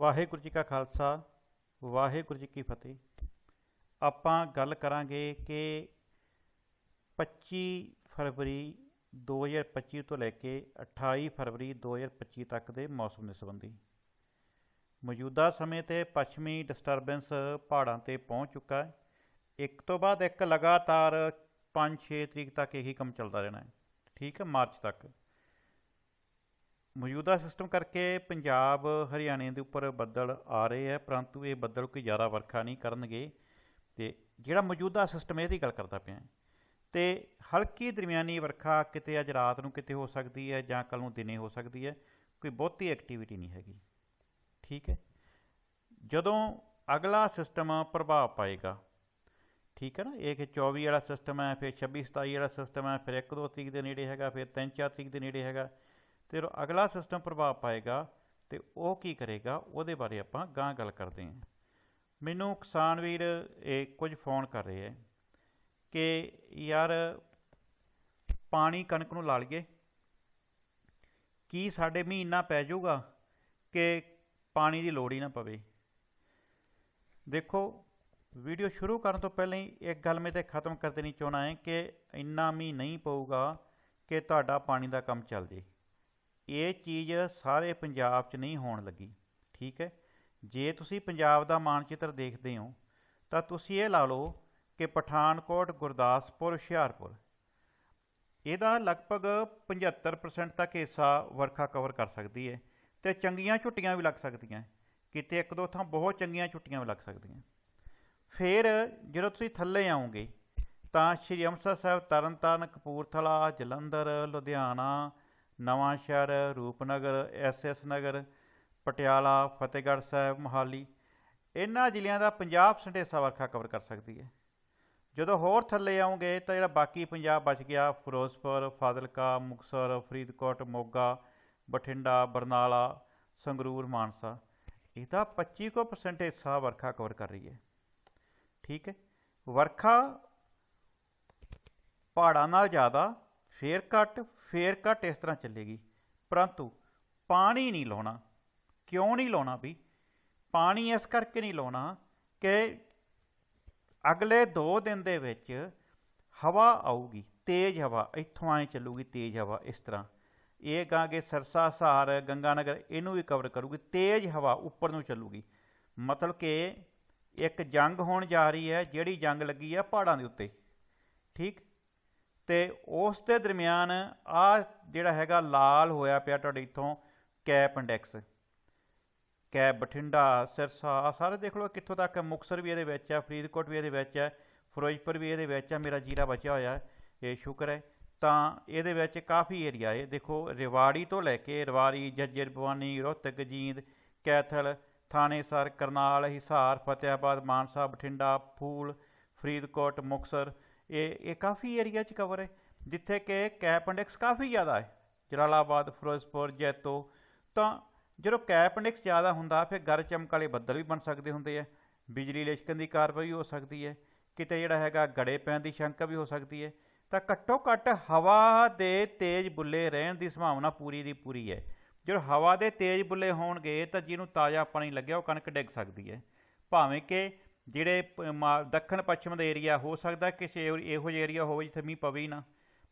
ਵਾਹਿਗੁਰੂ ਜੀ ਕਾ ਖਾਲਸਾ, ਵਾਹਿਗੁਰੂ ਜੀ ਕੀ ਫਤਿਹ। ਆਪਾਂ ਗੱਲ ਕਰਾਂਗੇ ਕਿ 25 ਫਰਵਰੀ 2025 ਤੋਂ ਲੈ ਕੇ 28 ਫਰਵਰੀ 2025 ਤੱਕ ਦੇ ਮੌਸਮ ਦੇ ਸੰਬੰਧੀ। ਮੌਜੂਦਾ ਸਮੇਂ ਤੇ ਪੱਛਮੀ ਡਿਸਟਰਬੈਂਸ ਪਹਾੜਾਂ ਤੇ ਪਹੁੰਚ ਚੁੱਕਾ ਹੈ। ਇੱਕ ਤੋਂ ਬਾਅਦ ਇੱਕ ਲਗਾਤਾਰ 5-6 ਤਰੀਕ ਤੱਕ ਇਹੀ ਕੰਮ ਚੱਲਦਾ ਰਹਿਣਾ ਹੈ। ਠੀਕ ਹੈ, ਮਾਰਚ ਤੱਕ। ਮੌਜੂਦਾ ਸਿਸਟਮ ਕਰਕੇ ਪੰਜਾਬ, ਹਰਿਆਣੇ ਦੇ ਉੱਪਰ ਬੱਦਲ ਆ ਰਹੇ ਹੈ, ਪਰੰਤੂ ਇਹ ਬੱਦਲ ਕੋਈ ਜ਼ਿਆਦਾ ਵਰਖਾ ਨਹੀਂ ਕਰਨਗੇ। ਤੇ ਜਿਹੜਾ ਮੌਜੂਦਾ ਸਿਸਟਮ ਇਹਦੀ ਗੱਲ ਕਰਦਾ ਪਿਆ ਤੇ ਹਲਕੀ ਦਰਮਿਆਨੀ ਵਰਖਾ ਕਿਤੇ ਅੱਜ ਰਾਤ ਨੂੰ ਕਿਤੇ ਹੋ ਸਕਦੀ ਹੈ ਜਾਂ ਕੱਲ ਨੂੰ ਦਿਨੇ ਹੋ ਸਕਦੀ ਹੈ, ਕੋਈ ਬਹੁਤੀ ਐਕਟੀਵਿਟੀ ਨਹੀਂ ਹੈਗੀ। ਠੀਕ ਹੈ? ਜਦੋਂ ਅਗਲਾ ਸਿਸਟਮ ਪ੍ਰਭਾਵ ਪਾਏਗਾ, ਠੀਕ ਹੈ ਨਾ? ਇਹ ਕਿ 24 ਵਾਲਾ ਸਿਸਟਮ ਹੈ, ਫਿਰ 26 27 ਵਾਲਾ ਸਿਸਟਮ ਹੈ, ਫਿਰ 1 2 ਤਰੀਕ ਦੇ ਨੇੜੇ ਹੈਗਾ, ਫਿਰ 3 4 ਤਰੀਕ ਦੇ ਨੇੜੇ ਹੈਗਾ। ਤੇ ਅਗਲਾ ਸਿਸਟਮ ਪ੍ਰਭਾਵ ਪਾਏਗਾ ਤੇ ਉਹ ਕੀ ਕਰੇਗਾ? ਉਹਦੇ ਬਾਰੇ ਆਪਾਂ ਗਾਂ ਗੱਲ ਕਰਦੇ ਹਾਂ। ਮੈਨੂੰ ਕਿਸਾਨ ਵੀਰ ਇਹ ਕੁਝ ਫੋਨ ਕਰ ਰਹੇ ਹੈ ਕਿ ਯਾਰ ਪਾਣੀ ਕਣਕ ਨੂੰ ਲਾ ਲਈਏ ਕੀ ਸਾਡੇ ਮਹੀਨਾ ਪੈ ਜਾਊਗਾ ਕਿ ਪਾਣੀ ਦੀ ਲੋੜ ਹੀ ਨਾ ਪਵੇ? ਦੇਖੋ, ਵੀਡੀਓ ਸ਼ੁਰੂ ਕਰਨ ਤੋਂ ਪਹਿਲਾਂ ਹੀ ਇੱਕ ਗੱਲ ਮੈਂ ਤੇ ਖਤਮ ਕਰ ਦੇਣੀ ਚਾਹਣਾ ਹੈ ਕਿ ਇੰਨਾ ਮੀਂਹ ਨਹੀਂ ਪਊਗਾ ਕਿ ਤੁਹਾਡਾ ਪਾਣੀ ਦਾ ਕੰਮ ਚੱਲ ਜੇ। ਇਹ ਚੀਜ਼ ਸਾਰੇ ਪੰਜਾਬ 'ਚ ਨਹੀਂ ਹੋਣ ਲੱਗੀ, ਠੀਕ ਹੈ? ਜੇ ਤੁਸੀਂ ਪੰਜਾਬ ਦਾ ਮਾਨਚਿੱਤਰ ਦੇਖਦੇ ਹੋ, ਤਾਂ ਤੁਸੀਂ ਇਹ ਲਾ ਲਓ ਕਿ ਪਠਾਨਕੋਟ, ਗੁਰਦਾਸਪੁਰ, ਹੁਸ਼ਿਆਰਪੁਰ, ਇਹਦਾ ਲਗਭਗ 75% ਤੱਕ ਹਿੱਸਾ ਵਰਖਾ ਕਵਰ ਕਰ ਸਕਦੀ ਹੈ ਤੇ ਚੰਗੀਆਂ ਛੁੱਟੀਆਂ ਵੀ ਲੱਗ ਸਕਦੀਆਂ, ਕਿਤੇ ਇੱਕ ਦੋ ਥਾਂ ਬਹੁਤ ਚੰਗੀਆਂ ਛੁੱਟੀਆਂ ਵੀ ਲੱਗ ਸਕਦੀਆਂ। ਫਿਰ ਜਦੋਂ ਤੁਸੀਂ ਥੱਲੇ ਆਉਂਗੇ ਤਾਂ ਸ਼੍ਰੀ ਅੰਮ੍ਰਿਤਸਰ ਸਾਹਿਬ, ਤਰਨਤਾਰਨ, ਕਪੂਰਥਲਾ, ਜਲੰਧਰ, ਲੁਧਿਆਣਾ ਨਵਾਂ ਸ਼ਹਿਰ, ਰੂਪਨਗਰ ਐਸਐਸ ਨਗਰ, ਪਟਿਆਲਾ, ਫਤਿਹਗੜ੍ਹ ਸਾਹਿਬ, ਮੋਹਾਲੀ, ਇਹਨਾਂ ਜ਼ਿਲ੍ਹਿਆਂ ਦਾ 50% ਹਿੱਸਾ ਵਰਖਾ ਕਵਰ ਕਰ ਸਕਦੀ ਹੈ। ਜਦੋਂ ਹੋਰ ਥੱਲੇ ਆਉਂਗੇ ਤਾਂ ਜਿਹੜਾ ਬਾਕੀ ਪੰਜਾਬ ਬਚ ਗਿਆ, ਫਿਰੋਜ਼ਪੁਰ, ਫਾਜ਼ਿਲਕਾ, ਮੁਕਤਸਰ, ਫਰੀਦਕੋਟ, ਮੋਗਾ, ਬਠਿੰਡਾ, ਬਰਨਾਲਾ, ਸੰਗਰੂਰ, ਮਾਨਸਾ ਇਹਦਾ 25% ਹਿੱਸਾ ਵਰਖਾ ਕਵਰ ਕਰ ਰਹੀ ਹੈ। ਠੀਕ ਹੈ? ਵਰਖਾ ਪਹਾੜਾਂ ਨਾਲ ਜ਼ਿਆਦਾ ਫੇਰ ਘੱਟ ਫੇਰ ਘੱਟ ਇਸ ਤਰ੍ਹਾਂ ਚੱਲੇਗੀ। ਪਰੰਤੂ ਪਾਣੀ ਨਹੀਂ ਲਾਉਣਾ। ਕਿਉਂ ਨਹੀਂ ਲਾਉਣਾ ਵੀ? ਪਾਣੀ ਇਸ ਕਰਕੇ ਨਹੀਂ ਲਾਉਣਾ ਕਿ ਅਗਲੇ 2 ਦਿਨ ਦੇ ਵਿੱਚ ਹਵਾ ਆਊਗੀ, ਤੇਜ਼ ਹਵਾ, ਇੱਥੋਂ ਆਏ ਚੱਲੂਗੀ ਤੇਜ਼ ਹਵਾ ਇਸ ਤਰ੍ਹਾਂ। ਇਹ ਗਾਂਗੇ ਸਰਸਾ, ਸਹਾਰ ਗੰਗਾਨਗਰ ਇਹਨੂੰ ਵੀ ਕਵਰ ਕਰੂਗੀ, ਤੇਜ਼ ਹਵਾ ਉੱਪਰ ਨੂੰ ਚੱਲੂਗੀ। ਮਤਲਬ ਕਿ ਇੱਕ ਜੰਗ ਹੋਣ ਜਾ ਰਹੀ ਹੈ, ਜਿਹੜੀ ਜੰਗ ਲੱਗੀ ਹੈ ਪਹਾੜਾਂ ਦੇ ਉੱਤੇ। ਠੀਕ? ਤੇ ਉਸ ਦੇ ਦਰਮਿਆਨ ਆ ਜਿਹੜਾ ਹੈਗਾ ਲਾਲ ਹੋਇਆ ਪਿਆ ਤੁਹਾਡੇ ਇਥੋਂ CAPE index. CAPE, Bathinda, Sirsa ਸਾਰੇ ਦੇਖ ਲਓ ਕਿੱਥੋਂ ਤੱਕ ਮੁਕਸਰ ਵੀ ਇਹਦੇ ਵਿੱਚ ਆ ਫਰੀਦਕੋਟ ਵੀ ਇਹਦੇ ਵਿੱਚ ਹੈ, ਫਿਰੋਜ਼ਪੁਰ ਵੀ ਇਹਦੇ ਵਿੱਚ ਆ ਮੇਰਾ ਜੀਰਾ ਬਚਿਆ ਹੋਇਆ ਇਹ ਸ਼ੁਕਰ ਹੈ। ਤਾਂ ਇਹਦੇ ਵਿੱਚ ਕਾਫੀ ਏਰੀਆ ਹੈ ਦੇਖੋ, ਰਿਵਾੜੀ ਤੋਂ ਲੈ ਕੇ ਰਵਾਰੀ ਜੱਜਰ, ਭਵਾਨੀ, ਰੋਹਤਕ, ਜੀਂਦ, ਕੈਥਲ ਥਾਣੇਸਰ ਕਰਨਾਲ, ਹਿਸਾਰ, ਫਤਿਹਾਬਾਦ, ਮਾਨਸਾ, ਬਠਿੰਡਾ, ਫੂਲ, ਫਰੀਦਕੋਟ ਮੁਕਸਰ ਇਹ ਇਹ ਕਾਫੀ ਏਰੀਆ 'ਚ ਕਵਰ ਹੈ, ਜਿੱਥੇ ਕਿ ਕੈਪ ਇੰਡੈਕਸ ਕਾਫੀ ਜ਼ਿਆਦਾ ਹੈ। ਜਲਾਲਾਬਾਦ, ਫਿਰੋਜ਼ਪੁਰ, ਜੈਤੋ, ਤਾਂ ਜਦੋਂ ਕੈਪ ਇੰਡੈਕਸ ਜ਼ਿਆਦਾ ਹੁੰਦਾ, ਫਿਰ ਗਰ ਚਮਕ ਵਾਲੇ ਬੱਦਲ ਵੀ ਬਣ ਸਕਦੇ ਹੁੰਦੇ ਆ। ਬਿਜਲੀ ਲਿਸ਼ਕਣ ਦੀ ਕਾਰਵਾਈ ਹੋ ਸਕਦੀ ਹੈ। ਕਿਤੇ ਜਿਹੜਾ ਹੈਗਾ ਗੜੇ ਪੈਣ ਦੀ ਸ਼ੰਕਾ ਵੀ ਹੋ ਸਕਦੀ ਹੈ। ਤਾਂ ਘੱਟੋ ਘੱਟ ਹਵਾ ਦੇ ਤੇਜ਼ ਬੁੱਲੇ ਰਹਿਣ ਦੀ ਸੰਭਾਵਨਾ ਪੂਰੀ ਦੀ ਪੂਰੀ ਹੈ। ਜਦੋਂ ਹਵਾ ਦੇ ਤੇਜ਼ ਬੁੱਲੇ ਹੋਣਗੇ, ਤਾਂ ਜਿਹਨੂੰ ਤਾਜ਼ਾ ਪਾਣੀ ਲੱਗਿਆ, ਉਹ ਕਣਕ ਡਿੱਗ ਸਕਦੀ ਹੈ। ਭਾਵੇਂ ਕਿ ਜਿਹੜੇ ਦੱਖਣ ਪੱਛਮ ਦਾ ਏਰੀਆ ਹੋ ਸਕਦਾ ਕਿਸੇ ਇਹੋ ਜਿਹਾ ਏਰੀਆ ਹੋਵੇ ਜਿੱਥੇ ਮੀਂਹ ਪਵੇ ਹੀ ਨਾ।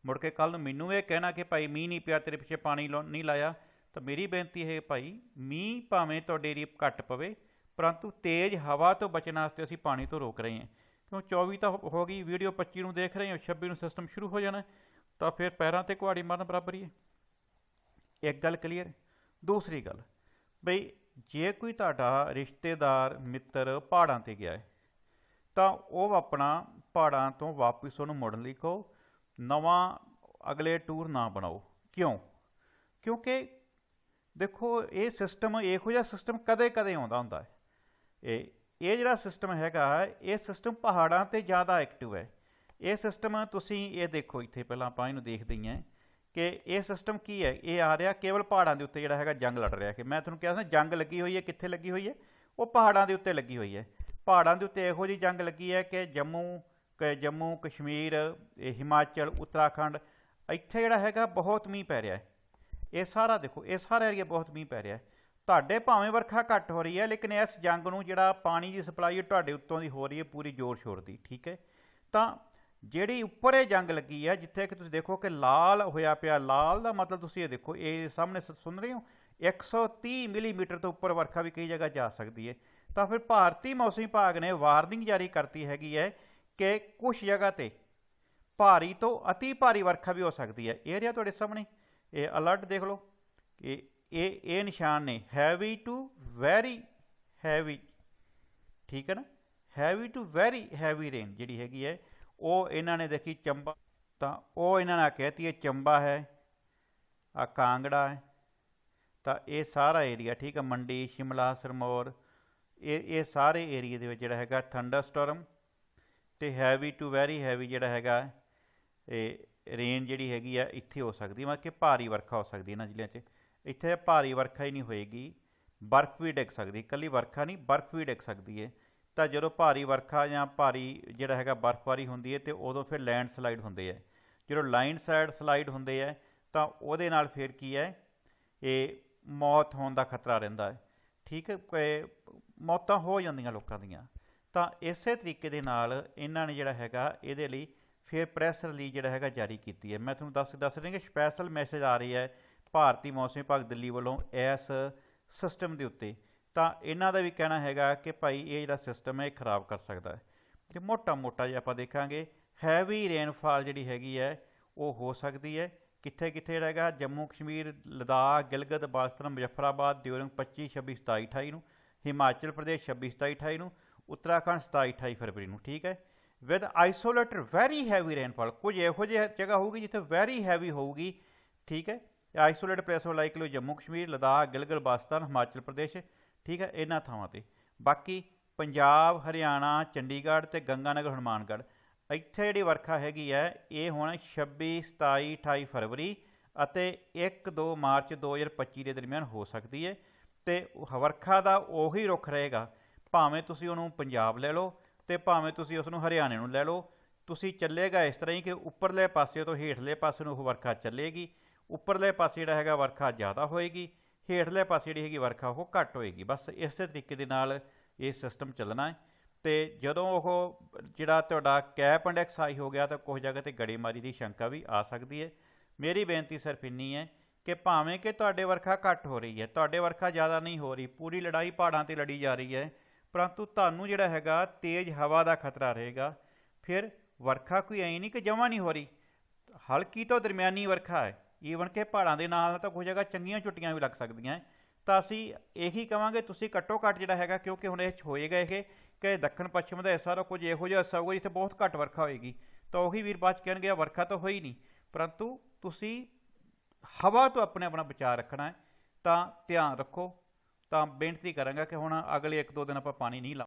ਮੁੜ ਕੇ ਕੱਲ ਨੂੰ ਮੈਨੂੰ ਇਹ ਕਹਿਣਾ ਕਿ ਭਾਈ ਮੀਂਹ ਨਹੀਂ ਪਿਆ, ਤੇਰੇ ਪਿੱਛੇ ਪਾਣੀ ਨਹੀਂ ਲਾਇਆ। ਤਾਂ ਮੇਰੀ ਬੇਨਤੀ ਹੈ ਭਾਈ, ਮੀਂਹ ਭਾਵੇਂ ਤੁਹਾਡੇ ਏਰੀਆ ਘੱਟ ਪਵੇ, ਪਰੰਤੂ ਤੇਜ਼ ਹਵਾ ਤੋਂ ਬਚਣ ਵਾਸਤੇ ਅਸੀਂ ਪਾਣੀ ਤੋਂ ਰੋਕ ਰਹੇ ਹਾਂ। ਕਿਉਂ? 24 ਤਾਂ ਹੋ ਗਈ, ਵੀਡੀਓ 25 ਨੂੰ ਦੇਖ ਰਹੇ ਹੋ 26 ਨੂੰ ਸਿਸਟਮ ਸ਼ੁਰੂ ਹੋ ਜਾਣਾ। ਤਾਂ ਫਿਰ ਪੈਰਾਂ ਤੇ ਕੁਹਾੜੀ ਮਾਰਨ ਬਰਾਬਰ ਹੀ ਹੈ। ਇੱਕ ਗੱਲ ਕਲੀਅਰ ਦੂਸਰੀ ਗੱਲ, ਬਈ ਜੇ ਕੋਈ ਤੁਹਾਡਾ ਰਿਸ਼ਤੇਦਾਰ, ਮਿੱਤਰ ਪਹਾੜਾਂ ਤੇ ਗਿਆ ਹੈ, ਤਾਂ ਉਹ ਆਪਣਾ ਪਹਾੜਾਂ ਤੋਂ ਵਾਪਸ ਉਹਨੂੰ ਮੁੜਨ ਲਈ ਕਹੋ, ਨਵਾਂ ਅਗਲੇ ਟੂਰ ਨਾ ਬਣਾਓ। ਕਿਉਂ? ਕਿਉਂਕਿ ਦੇਖੋ, ਇਹ ਸਿਸਟਮ ਇਹੋ ਜਿਹਾ ਸਿਸਟਮ ਕਦੇ-ਕਦੇ ਆਉਂਦਾ ਹੁੰਦਾ ਹੈ। ਇਹ ਇਹ ਜਿਹੜਾ ਸਿਸਟਮ ਹੈਗਾ, ਇਹ ਸਿਸਟਮ ਪਹਾੜਾਂ ਤੇ ਜ਼ਿਆਦਾ ਐਕਟਿਵ ਹੈ। ਇਹ ਸਿਸਟਮ ਤੁਸੀਂ ਇਹ ਦੇਖੋ, ਇੱਥੇ ਪਹਿਲਾਂ ਆਪਾਂ ਇਹਨੂੰ ਦੇਖਦੇ ਹਾਂ। ਕਿ ਇਹ ਸਿਸਟਮ ਕੀ ਹੈ? ਇਹ ਆ ਰਿਹਾ ਕੇਵਲ ਪਹਾੜਾਂ ਦੇ ਉੱਤੇ ਜਿਹੜਾ ਹੈਗਾ ਜੰਗ ਲੜ ਰਿਹਾ ਕਿ ਮੈਂ ਤੁਹਾਨੂੰ ਕਿਹਾ ਸੀ ਜੰਗ ਲੱਗੀ ਹੋਈ ਹੈ, ਕਿੱਥੇ ਲੱਗੀ ਹੋਈ ਹੈ? ਉਹ ਪਹਾੜਾਂ ਦੇ ਉੱਤੇ ਲੱਗੀ ਹੋਈ ਹੈ। ਪਹਾੜਾਂ ਦੇ ਉੱਤੇ ਇਹੋ ਜਿਹੀ ਜੰਗ ਲੱਗੀ ਹੈ ਕਿ ਜੰਮੂ ਜੰਮੂ ਕਸ਼ਮੀਰ ਹਿਮਾਚਲ, ਉੱਤਰਾਖੰਡ, ਇੱਥੇ ਜਿਹੜਾ ਹੈਗਾ ਬਹੁਤ ਮੀਂਹ ਪੈ ਰਿਹਾ ਹੈ। ਇਹ ਸਾਰਾ ਦੇਖੋ, ਇਹ ਸਾਰਾ ਏਰੀਆ ਬਹੁਤ ਮੀਂਹ ਪੈ ਰਿਹਾ ਹੈ। ਤੁਹਾਡੇ ਭਾਵੇਂ ਵਰਖਾ ਘੱਟ ਹੋ ਰਹੀ ਹੈ, ਲੇਕਿਨ ਇਸ ਜੰਗ ਨੂੰ ਜਿਹੜਾ ਪਾਣੀ ਦੀ ਸਪਲਾਈ ਤੁਹਾਡੇ ਉੱਤੋਂ ਦੀ ਹੋ ਰਹੀ ਹੈ ਪੂਰੀ ਜ਼ੋਰ ਸ਼ੋਰ ਦੀ, ਠੀਕ ਹੈ? ਤਾਂ ਜਿਹੜੀ ਉੱਪਰ ਇਹ ਜੰਗ ਲੱਗੀ ਹੈ ਜਿੱਥੇ ਕਿ ਤੁਸੀਂ ਦੇਖੋ ਕਿ ਲਾਲ ਹੋਇਆ ਪਿਆ, ਲਾਲ ਦਾ ਮਤਲਬ ਤੁਸੀਂ ਇਹ ਦੇਖੋ, ਇਹ ਸਾਹਮਣੇ ਸ- ਸੁਣ ਰਹੇ ਹੋ? 130 ਮਿਲੀਮੀਟਰ ਤੋਂ ਉੱਪਰ ਵਰਖਾ ਵੀ ਕਈ ਜਗ੍ਹਾ ਜਾ ਸਕਦੀ ਹੈ ਤਾਂ ਫਿਰ ਭਾਰਤੀ ਮੌਸਮੀ ਵਿਭਾਗ ਨੇ ਵਾਰਨਿੰਗ ਜਾਰੀ ਕਰਤੀ ਹੈਗੀ ਹੈ ਕਿ ਕੁਝ ਜਗ੍ਹਾ ਤੇ ਭਾਰੀ ਤੋਂ ਅਤੀ ਭਾਰੀ ਵਰਖਾ ਵੀ ਹੋ ਸਕਦੀ ਹੈ ਇਹ ਰਿਹਾ ਤੁਹਾਡੇ ਸਾਹਮਣੇ? ਇਹ ਅਲਰਟ ਦੇਖ ਲਓ ਕਿ ਇਹ ਇਹ ਨਿਸ਼ਾਨ ਨੇ। ਹੈਵੀ ਟੂ ਵੈਰੀ ਹੈਵੀ ਠੀਕ ਹੈ ਨਾ? Heavy to very heavy rain ਜਿਹੜੀ ਹੈਗੀ ਹੈ ਉਹ ਇਹਨਾਂ ਨੇ ਦੇਖੀ ਚੰਬਾ, ਤਾਂ ਉਹ ਇਹਨਾਂ ਨੇ ਕਹਿਤੀ ਇਹ ਚੰਬਾ ਹੈ, ਆ ਕਾਂਗੜਾ ਹੈ, ਤਾਂ ਇਹ ਸਾਰਾ ਏਰੀਆ ਠੀਕ ਹੈ ਮੰਡੀ, ਸ਼ਿਮਲਾ, ਸਰਮੌਰ, ਇਹ ਇਹ ਸਾਰੇ ਏਰੀਆ ਦੇ ਵਿੱਚ ਜਿਹੜਾ ਹੈਗਾ ਥੰਡਰ ਸਟੋਰਮ ਤੇ ਹੈਵੀ ਟੂ ਵੈਰੀ ਹੈਵੀ ਜਿਹੜਾ ਹੈਗਾ ਇਹ ਰੇਨ ਜਿਹੜੀ ਹੈਗੀ ਆ, ਇੱਥੇ ਹੋ ਸਕਦੀ ਮਤਲਬ ਕਿ ਭਾਰੀ ਵਰਖਾ ਹੋ ਸਕਦੀ ਇਹਨਾਂ ਜ਼ਿਲ੍ਹਿਆਂ 'ਚ। ਇੱਥੇ ਭਾਰੀ ਵਰਖਾ ਹੀ ਨਹੀਂ ਹੋਏਗੀ, ਬਰਫ਼ ਵੀ ਡਿੱਗ ਸਕਦੀ, ਇਕੱਲੀ ਵਰਖਾ ਨਹੀਂ, ਬਰਫ਼ ਵੀ ਡਿੱਗ ਸਕਦੀ ਹੈ ਤਾਂ ਜਦੋਂ ਭਾਰੀ ਵਰਖਾ ਜਾਂ ਭਾਰੀ ਜਿਹੜਾ ਹੈਗਾ ਬਰਫ਼ਬਾਰੀ ਹੁੰਦੀ ਹੈ ਤੇ ਉਦੋਂ ਫਿਰ ਲੈਂਡ ਸਲਾਈਡ ਹੁੰਦੇ ਹੈ ਜਦੋਂ ਲਾਈਨ ਸਾਈਡ ਸਲਾਈਡ ਹੁੰਦੇ ਹੈ ਤਾਂ ਉਹਦੇ ਨਾਲ ਫਿਰ ਕੀ ਹੈ, ਇਹ ਮੌਤ ਹੋਣ ਦਾ ਖਤਰਾ ਰਹਿੰਦਾ ਹੈ। ਠੀਕ ਹੈ ਮੌਤਾਂ ਹੋ ਜਾਂਦੀਆਂ ਲੋਕਾਂ ਦੀਆਂ। ਤਾਂ ਇਸੇ ਤਰੀਕੇ ਦੇ ਨਾਲ ਇਹਨਾਂ ਨੇ ਜਿਹੜਾ ਹੈਗਾ, ਇਹਦੇ ਲਈ ਫਿਰ ਪ੍ਰੈਸ ਰਿਲੀਜ਼ ਜਿਹੜਾ ਹੈਗਾ ਜਾਰੀ ਕੀਤੀ ਹੈ। ਮੈਂ ਤੁਹਾਨੂੰ ਦੱਸ ਦੱਸ ਰਿਹਾ ਕਿ ਸਪੈਸ਼ਲ ਮੈਸੇਜ ਆ ਰਹੀ ਹੈ ਭਾਰਤੀ ਮੌਸਮ ਵਿਭਾਗ ਦਿੱਲੀ ਵੱਲੋਂ ਇਸ ਸਿਸਟਮ ਦੇ ਉੱਤੇ। ਤਾਂ ਇਹਨਾਂ ਦਾ ਵੀ ਕਹਿਣਾ ਹੈਗਾ ਕਿ ਭਾਈ ਇਹ ਜਿਹੜਾ ਸਿਸਟਮ ਹੈ ਇਹ ਖਰਾਬ ਕਰ ਸਕਦਾ ਹੈ। ਤੇ ਮੋਟਾ ਮੋਟਾ ਜੇ ਆਪਾਂ ਦੇਖਾਂਗੇ ਹੈਵੀ ਰੇਨਫਾਲ ਜਿਹੜੀ ਹੈਗੀ ਹੈ, ਉਹ ਹੋ ਸਕਦੀ ਹੈ। ਕਿੱਥੇ ਕਿੱਥੇ ਰਹੇਗਾ ਜੰਮੂ ਕਸ਼ਮੀਰ, ਲਦਾਖ, ਗਿਲਗਤ ਬਾਲਸਤਾਨ ਮੁਜ਼ੱਫਰਾਬਾਦ ਡਿਊਰਿੰਗ 25 26 27 28 ਨੂੰ। ਹਿਮਾਚਲ ਪ੍ਰਦੇਸ਼ 26 27 28 ਨੂੰ। ਉੱਤਰਾਖੰਡ 27 28 ਫਰਵਰੀ ਨੂੰ, ਠੀਕ ਹੈ? With isolated very heavy rainfall ਕੁਝ ਇਹੋ ਜਿਹੀ ਜਗ੍ਹਾ ਹੋਊਗੀ ਜਿੱਥੇ ਵੈਰੀ ਹੈਵੀ ਹੋਊਗੀ, ਠੀਕ ਹੈ? Isolate place likely Jammu Kashmir, Ladakh Gilgit Baltistan Himachal Pradesh, ਠੀਕ ਹੈ, ਇਹਨਾਂ ਥਾਵਾਂ ਤੇ। ਬਾਕੀ ਪੰਜਾਬ, ਹਰਿਆਣਾ, ਚੰਡੀਗੜ੍ਹ ਤੇ ਗੰਗਾਨਗਰ, ਹਨੂਮਾਨਗੜ੍ਹ। ਇੱਥੇ ਜਿਹੜੀ ਵਰਖਾ ਹੈਗੀ ਹੈ, ਇਹ ਹੁਣ 26 27 28 ਫਰਵਰੀ ਅਤੇ 1 2 ਮਾਰਚ 2025 ਦੇ ਦਰਮਿਆਨ ਹੋ ਸਕਦੀ ਹੈ ਤੇ ਵਰਖਾ ਦਾ ਉਹੀ ਰੁਖ ਰਹੇਗਾ। ਭਾਵੇਂ ਤੁਸੀਂ ਉਹਨੂੰ ਪੰਜਾਬ ਲੈ ਲਓ ਤੇ ਭਾਵੇਂ ਤੁਸੀਂ ਉਸ ਨੂੰ ਹਰਿਆਣੇ ਨੂੰ ਲੈ ਲਓ, ਤੁਸੀਂ ਚੱਲੇਗਾ ਇਸ ਤਰ੍ਹਾਂ ਹੀ ਕਿ ਉੱਪਰਲੇ ਪਾਸੇ ਤੋਂ ਹੇਠਲੇ ਪਾਸੇ ਨੂੰ ਉਹ ਵਰਖਾ ਚੱਲੇਗੀ। ਉੱਪਰਲੇ ਪਾਸੇ ਜਿਹੜਾ ਹੈਗਾ ਵਰਖਾ ਜ਼ਿਆਦਾ ਹੋਏਗੀ, ਹੇਠਲੇ ਪਾਸੇ ਜਿਹੜੀ ਹੈਗੀ ਵਰਖਾ ਉਹ ਘੱਟ ਹੋਏਗੀ। ਬਸ ਇਸੇ ਤਰੀਕੇ ਦੇ ਨਾਲ ਇਹ ਸਿਸਟਮ ਚੱਲਣਾ ਹੈ। ਤੇ ਜਦੋਂ ਉਹ ਜਿਹੜਾ ਤੁਹਾਡਾ ਕੈਪ ਇੰਡੈਕਸ ਹਾਈ ਹੋ ਗਿਆ ਤਾਂ ਕੁਝ ਜਗ੍ਹਾ ਤੇ ਗੜੇਮਾਰੀ ਦੀ ਸ਼ੰਕਾ ਵੀ ਆ ਸਕਦੀ ਹੈ। ਮੇਰੀ ਬੇਨਤੀ ਸਿਰਫ ਇੰਨੀ ਹੈ ਕਿ ਭਾਵੇਂ ਕਿ ਤੁਹਾਡੇ ਵਰਖਾ ਘੱਟ ਹੋ ਰਹੀ ਹੈ, ਤੁਹਾਡੇ ਵਰਖਾ ਜ਼ਿਆਦਾ ਨਹੀਂ ਹੋ ਰਹੀ, ਪੂਰੀ ਲੜਾਈ ਪਹਾੜਾਂ ਤੇ ਲੜੀ ਜਾ ਰਹੀ ਹੈ, ਪਰੰਤੂ ਤੁਹਾਨੂੰ ਜਿਹੜਾ ਹੈਗਾ ਤੇਜ਼ ਹਵਾ ਦਾ ਖਤਰਾ ਰਹੇਗਾ। ਫਿਰ ਵਰਖਾ ਕੋਈ ਐਂ ਨਹੀਂ ਕਿ ਜਮਾ ਨਹੀਂ ਹੋ ਰਹੀ, ਹਲਕੀ ਤੋਂ ਦਰਮਿਆਨੀ ਵਰਖਾ ਹੈ। ਈਵਨ ਕਿ ਪਹਾੜਾਂ ਦੇ ਨਾਲ ਤਾਂ ਕੁਝ ਜਗ੍ਹਾ ਚੰਗੀਆਂ ਛੁੱਟੀਆਂ ਵੀ ਲੱਗ ਸਕਦੀਆਂ ਤਾਂ ਅਸੀਂ ਇਹੀ ਕਵਾਂਗੇ, ਤੁਸੀਂ ਘੱਟੋ ਘੱਟ ਜਿਹੜਾ ਹੈਗਾ, ਕਿਉਂਕਿ ਹੁਣ ਇਹ 'ਚ ਹੋਏਗਾ ਇਹ ਕਿ ਦੱਖਣ ਪੱਛਮ ਦਾ ਹਿੱਸਾ ਦਾ ਕੁਝ ਇਹੋ ਜਿਹਾ ਹਿੱਸਾ ਹੋਊਗਾ ਜਿੱਥੇ ਬਹੁਤ ਘੱਟ ਵਰਖਾ ਹੋਏਗੀ। ਤਾਂ ਉਹੀ ਵੀਰ ਬਾਅਦ 'ਚ ਕਹਿਣਗੇ "ਆ ਵਰਖਾ ਤਾਂ ਹੋਈ ਨਹੀਂ। ਪਰੰਤੂ ਤੁਸੀਂ ਹਵਾ ਤੋਂ ਆਪਣੇ ਆਪਣਾ ਬਚਾਅ ਰੱਖਣਾ ਹੈ, ਤਾਂ ਧਿਆਨ ਰੱਖੋ। ਤਾਂ ਬੇਨਤੀ ਕਰਾਂਗਾ ਕਿ ਹੁਣ ਅਗਲੇ 1-2 ਦਿਨ ਆਪਾਂ ਪਾਣੀ ਨਹੀਂ ਲਾ